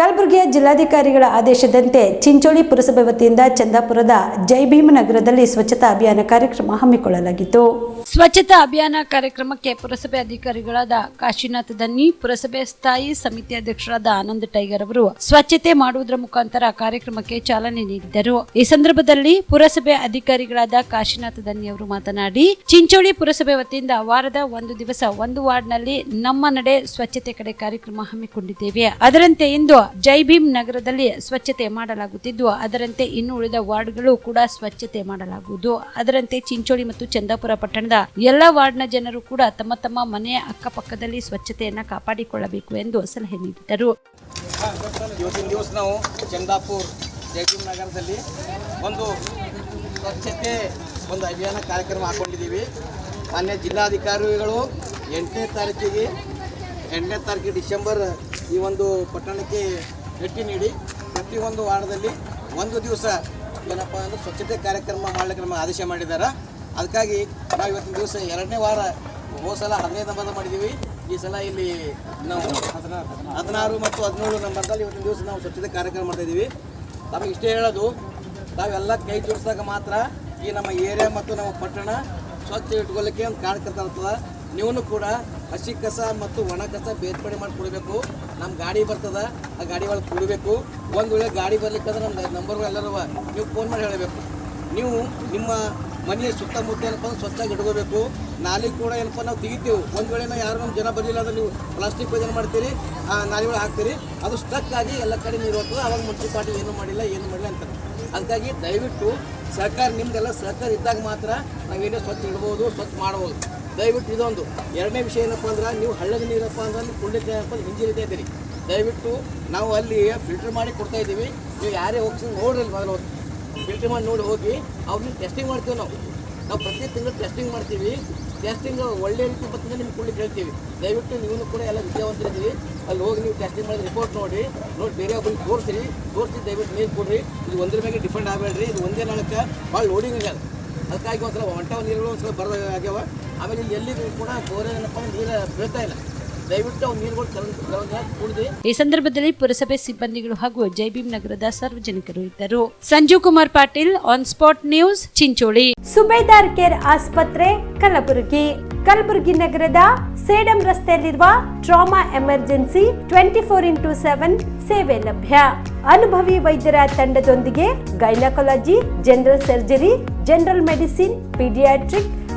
ಕಲಬುರಗಿಯ ಜಿಲ್ಲಾಧಿಕಾರಿಗಳ ಆದೇಶದಂತೆ ಚಿಂಚೋಳಿ ಪುರಸಭೆ ವತಿಯಿಂದ ಚಂದಾಪುರದ ಜೈಭೀಮ ನಗರದಲ್ಲಿ ಸ್ವಚ್ಛತಾ ಅಭಿಯಾನ ಕಾರ್ಯಕ್ರಮ ಹಮ್ಮಿಕೊಳ್ಳಲಾಗಿತ್ತು. ಸ್ವಚ್ಛತಾ ಅಭಿಯಾನ ಕಾರ್ಯಕ್ರಮಕ್ಕೆ ಪುರಸಭೆ ಅಧಿಕಾರಿಗಳಾದ ಕಾಶಿನಾಥ್ ದನ್ನಿ, ಪುರಸಭೆ ಸ್ಥಾಯಿ ಸಮಿತಿ ಅಧ್ಯಕ್ಷರಾದ ಆನಂದ್ ಟೈಗರ್ ಅವರು ಸ್ವಚ್ಛತೆ ಮಾಡುವುದರ ಮುಖಾಂತರ ಕಾರ್ಯಕ್ರಮಕ್ಕೆ ಚಾಲನೆ ನೀಡಿದರು. ಈ ಸಂದರ್ಭದಲ್ಲಿ ಪುರಸಭೆ ಅಧಿಕಾರಿಗಳಾದ ಕಾಶಿನಾಥ್ ದನ್ನಿ ಅವರು ಮಾತನಾಡಿ, ಚಿಂಚೋಳಿ ಪುರಸಭೆ ವತಿಯಿಂದ ವಾರದ ಒಂದು ದಿವಸ ಒಂದು ವಾರ್ಡ್ನಲ್ಲಿ ನಮ್ಮ ನಡೆ ಸ್ವಚ್ಛತೆ ಕಡೆ ಕಾರ್ಯಕ್ರಮ ಹಮ್ಮಿಕೊಂಡಿದ್ದೇವೆ. ಅದರಂತೆ ಇಂದು ಜೈ ಭೀಮ್ ನಗರದಲ್ಲಿ ಸ್ವಚ್ಛತೆ ಮಾಡಲಾಗುತ್ತಿದ್ದು, ಅದರಂತೆ ಇನ್ನು ಉಳಿದ ವಾರ್ಡ್ಗಳು ಕೂಡ ಸ್ವಚ್ಛತೆ ಮಾಡಲಾಗುವುದು. ಅದರಂತೆ ಚಿಂಚೋಳಿ ಮತ್ತು ಚಂದಾಪುರ ಪಟ್ಟಣದ ಎಲ್ಲ ವಾರ್ಡ್ನ ಜನರು ಕೂಡ ತಮ್ಮ ತಮ್ಮ ಮನೆಯ ಅಕ್ಕಪಕ್ಕದಲ್ಲಿ ಸ್ವಚ್ಛತೆಯನ್ನು ಕಾಪಾಡಿಕೊಳ್ಳಬೇಕು ಎಂದು ಸಲಹೆ ನೀಡಿದರು. ದಿವಸ ನಾವು ಚಂದಾಪುರ್ ಜೈಭೀಮ್ ನಗರದಲ್ಲಿ ಒಂದು ಸ್ವಚ್ಛತೆ, ಒಂದು ಅಭಿಯಾನ ಕಾರ್ಯಕ್ರಮ ಹಾಕೊಂಡಿದ್ದೀವಿ. ಮಾನ್ಯ ಜಿಲ್ಲಾಧಿಕಾರಿಗಳು ಎಂಟನೇ ತಾರೀಕಿಗೆ ಎಂಟನೇ ತಾರೀಕಿಗೆ ಡಿಸೆಂಬರ್ ಈ ಒಂದು ಪಟ್ಟಣಕ್ಕೆ ಭೇಟಿ ನೀಡಿ ಪ್ರತಿಯೊಂದು ವಾರದಲ್ಲಿ ಒಂದು ದಿವಸ ಏನಪ್ಪ ಅಂದ್ರೆ ಸ್ವಚ್ಛತೆ ಕಾರ್ಯಕ್ರಮ ಮಾಡಲಿಕ್ಕೆ ನಮಗೆ ಆದೇಶ ಮಾಡಿದ್ದಾರೆ. ಅದಕ್ಕಾಗಿ ನಾವು ಇವತ್ತಿನ ದಿವಸ ಎರಡನೇ ವಾರ ಹೋದ ಸಲ ಹದಿನೈದು ನಂಬರ್ ಮಾಡಿದ್ದೀವಿ. ಈ ಸಲ ಇಲ್ಲಿ ನಾವು ಹದಿನಾರು ಮತ್ತು ಹದಿನೇಳು ನಂಬರ್ದಲ್ಲಿ ಇವತ್ತಿನ ದಿವಸ ನಾವು ಸ್ವಚ್ಛತೆ ಕಾರ್ಯಕ್ರಮ ಮಾಡ್ತಾ ಇದ್ದೀವಿ. ನಮಗೆ ಇಷ್ಟೇ ಹೇಳೋದು ತಾವೆಲ್ಲ ಕೈ ಜೋಡಿಸಿದಾಗ ಮಾತ್ರ ಈ ನಮ್ಮ ಏರಿಯಾ ಮತ್ತು ನಮ್ಮ ಪಟ್ಟಣ ಸ್ವಚ್ಛ ಇಟ್ಕೊಳ್ಳಿಕ್ಕೆ ಒಂದು ಕಾರ್ಯಕರ್ತ ಆಗ್ತದೆ ನೀವು ಕೂಡ ಹಸಿ ಕಸ ಮತ್ತು ಒಣ ಕಸ ಬೇರ್ಪಡೆ ಮಾಡಿ ಕುಡಿಬೇಕು. ನಮ್ಮ ಗಾಡಿ ಬರ್ತದ, ಆ ಗಾಡಿ ಒಳಗೆ ಕುಡಿಬೇಕು. ಒಂದು ವೇಳೆ ಗಾಡಿ ಬರ್ಲಿಕ್ಕಂದ್ರೆ ನಮ್ಮ ನಂಬರ್ಗಳು ಎಲ್ಲರೂ ನೀವು ಫೋನ್ ಮಾಡಿ ಹೇಳಬೇಕು. ನೀವು ನಿಮ್ಮ ಮನೆಯ ಸುತ್ತಮುತ್ತ ಏನಪ್ಪ ಅಂದ್ರೆ ಸ್ವಚ್ಛಾಗಿ ಇಟ್ಕೋಬೇಕು. ನಾಲಿ ಕೂಡ ಏನಪ್ಪ ನಾವು ತೆಗಿತೀವಿ. ಒಂದು ವೇಳೆ ನಾವು ಯಾರು ನಮ್ಮ ಜನ ಬರಲಿಲ್ಲ ಅಂದ್ರೆ ನೀವು ಪ್ಲಾಸ್ಟಿಕ್ ಏನು ಮಾಡ್ತೀರಿ, ಆ ನಾಲಿ ಒಳಗೆ ಹಾಕ್ತೀರಿ. ಅದು ಸ್ಟಕ್ ಆಗಿ ಎಲ್ಲ ಕಡೆ ನೀರು ಹೋಗ್ತದೆ. ಅವಾಗ ಮುನ್ಸಿಪಾಲ್ಟಿ ಏನು ಮಾಡಿಲ್ಲ ಏನು ಮಾಡಿಲ್ಲ ಅಂತಾರೆ. ಅದಕ್ಕಾಗಿ ದಯವಿಟ್ಟು ಸರ್ಕಾರ ನಿಮ್ದೆಲ್ಲ ಸರ್ಕಾರ ಇದ್ದಾಗ ಮಾತ್ರ ನಾವೇನೇ ಸ್ವಚ್ಛ ಇಡ್ಬೋದು, ಸ್ವಚ್ಛ ಮಾಡ್ಬೋದು. ದಯವಿಟ್ಟು ಇದೊಂದು ಎರಡನೇ ವಿಷಯ ಏನಪ್ಪ ಅಂದ್ರೆ ನೀವು ಹಳ್ಳದ ನೀರಪ್ಪ ಅಂದ್ರೆ ಕುಂಡಿತ ಏನಪ್ಪ ಅಂದ್ರೆ ಇದೆ ಇದ್ದೀರಿ ದಯವಿಟ್ಟು ನಾವು ಅಲ್ಲಿ ಫಿಲ್ಟರ್ ಮಾಡಿ ಕೊಡ್ತಾ ಇದ್ದೀವಿ. ನೀವು ಯಾರೇ ಹೋಗಿ ನೋಡ್ರಿ ಮೊದಲು. ಫಿಲ್ಟರ್ ಮಾಡಿ ನೋಡಿ ಹೋಗಿ ಅವ್ರನ್ನ ಟೆಸ್ಟಿಂಗ್ ಮಾಡ್ತೀವಿ ನಾವು. ನಾವು ಪ್ರತಿ ತಿಂಗಳು ಟೆಸ್ಟಿಂಗ್ ಮಾಡ್ತೀವಿ. ಟೆಸ್ಟಿಂಗ್ ಒಳ್ಳೆ ರೀತಿ ಬರ್ತದೆ ನಿಮ್ಗೆ ಕೊಡ್ಲಿಕ್ಕೆ ಹೇಳ್ತೀವಿ ದಯವಿಟ್ಟು ನೀವು ಕೂಡ ಎಲ್ಲ ವಿದ್ಯಾವಂತರಿದ್ದೀವಿ ಅಲ್ಲಿ ಹೋಗಿ ನೀವು ಟೆಸ್ಟಿಂಗ್ ಮಾಡಿದ ರಿಪೋರ್ಟ್ ನೋಡಿ ನೋಡಿ ಬೇರೆ ಒಬ್ಬರಿಗೆ ತೋರಿಸ್ರಿ. ತೋರಿಸಿ ದಯವಿಟ್ಟು ನೀರು ಕೊಡ್ರಿ. ಇದು ಒಂದ್ರ ಮೇಲೆ ಡಿಪೆಂಡ್ ಆಗಬೇಡ್ರಿ. ಇದು ಒಂದೇ ನಾಳಕ್ಕೆ ಭಾಳ ಲೋಡಿಂಗ್ ಆಗ್ಯದ ಅದಕ್ಕಾಗಿ ಒಂದ್ಸಲ ಹೊಂಟವ ನೀರುಗಳು ಒಂದ್ಸಲ ಬರೋದ ಆಗ್ಯಾವ. ಆಮೇಲೆ ಎಲ್ಲಿಗೂ ಕೂಡ ಬೋರೆ ನೀರು ಬೀಳ್ತಾ ಇಲ್ಲ. ದಯವಿಟ್ಟು ನೀರುಗಳು ಈ ಸಂದರ್ಭದಲ್ಲಿ ಪುರಸಭೆ ಸಿಬ್ಬಂದಿಗಳು ಹಾಗೂ ಜೈಭೀಮ್ ನಗರದ ಸಾರ್ವಜನಿಕರು ಇದ್ದರು. Sanjeev Kumar Patil on spot news Chincholi. Subedar care ಆಸ್ಪತ್ರೆ ಕಲಬುರಗಿ. ಕಲಬುರಗಿ ನಗರದ ಸೇಡಂ ರಸ್ತೆಯಲ್ಲಿರುವ trauma emergency twenty four into seven ಸೇವೆ ಲಭ್ಯ. ಅನುಭವಿ ವೈದ್ಯರ ತಂಡದೊಂದಿಗೆ gynaecology general surgery general medicine paediatric